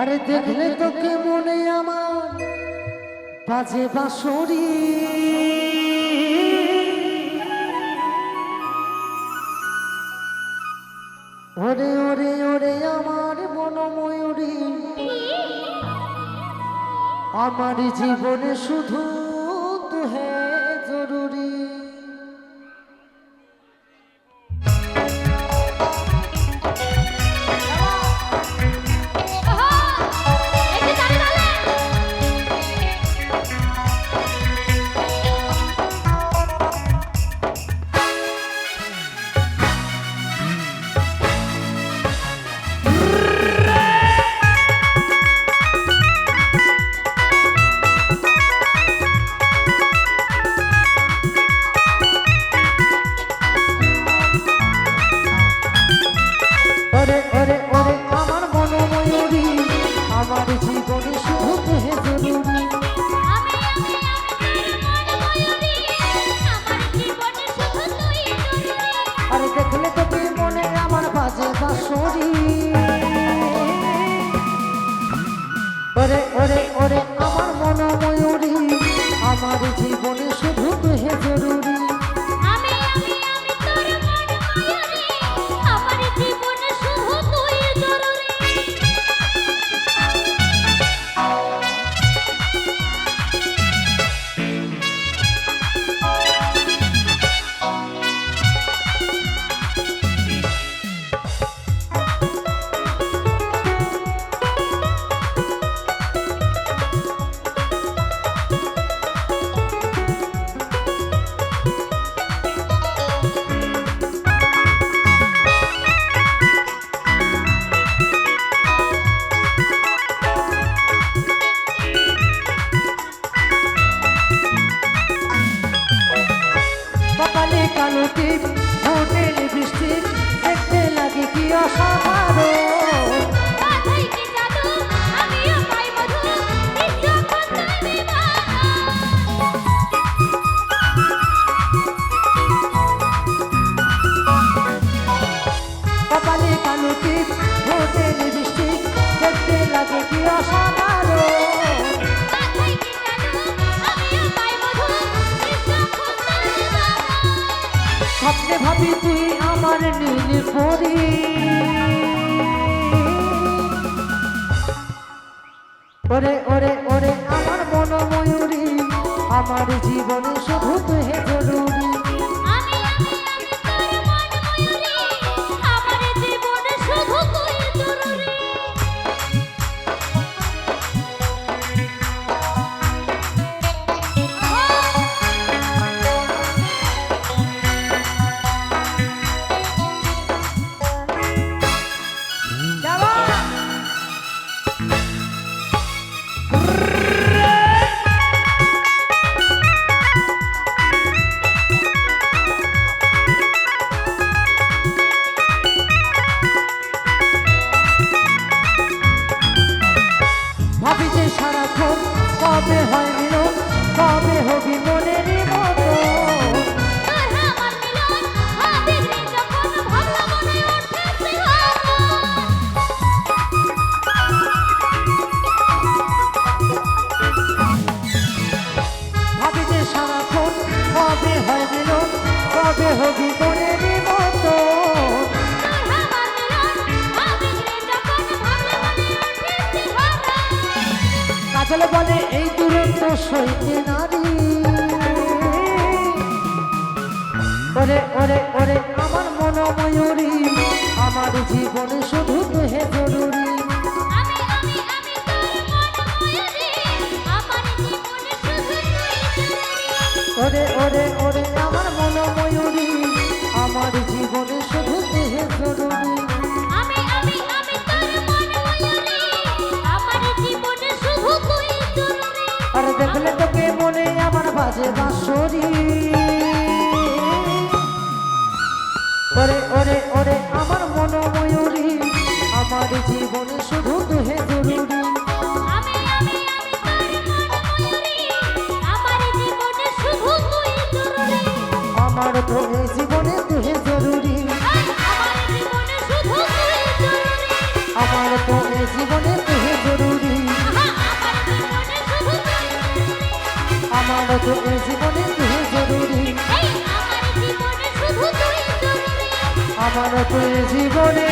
আরে দেখলে তোকে মনে আমার বাজে বাঁশরি। ওরে ওরে ওরে, আমার মনময়ূরী। আমার জীবনে শুধু তুহে কালো টিপ হোটেল বৃষ্টি দেখতে লাগে কি অসাধারণ। কপালে কালো টিপ হোটেল বৃষ্টি দেখতে লাগে কি অসাধারণ। ভাবি তুই আমার নীল পরি ওরে ওরে ওরে, আমার মনময়ূরী, আমার জীবনে শুধু তুই জরুরি। কবে হয় মিলন কবে হবি মনের মতো। তোর আমার মিলন আবেগ রে যখন ভাবনা ওঠে সিংহাসন। ভাবি যে সারাক্ষণ কবে হয় মিলন কবে হবি মনের মতো। তোর সইতে নারী। ওরে ওরে ওরে আমার মনময়ূরী আমার জীবনে শুধু তুহে জরুরি। আমি আমি আমি তোর মন ময়ূরী আমার জীবন শুধু তুই জরুরি। ওরে ওরে ওরে বাজে বাঁশরি। ওরে ওরে ওরে আমার মন ময়ূরী আমার জীবনে শুধু দুহে জরুরি। আমার তো জীবনে তো এই জীবনে তুই জরুরি। আমার তুই জীবনে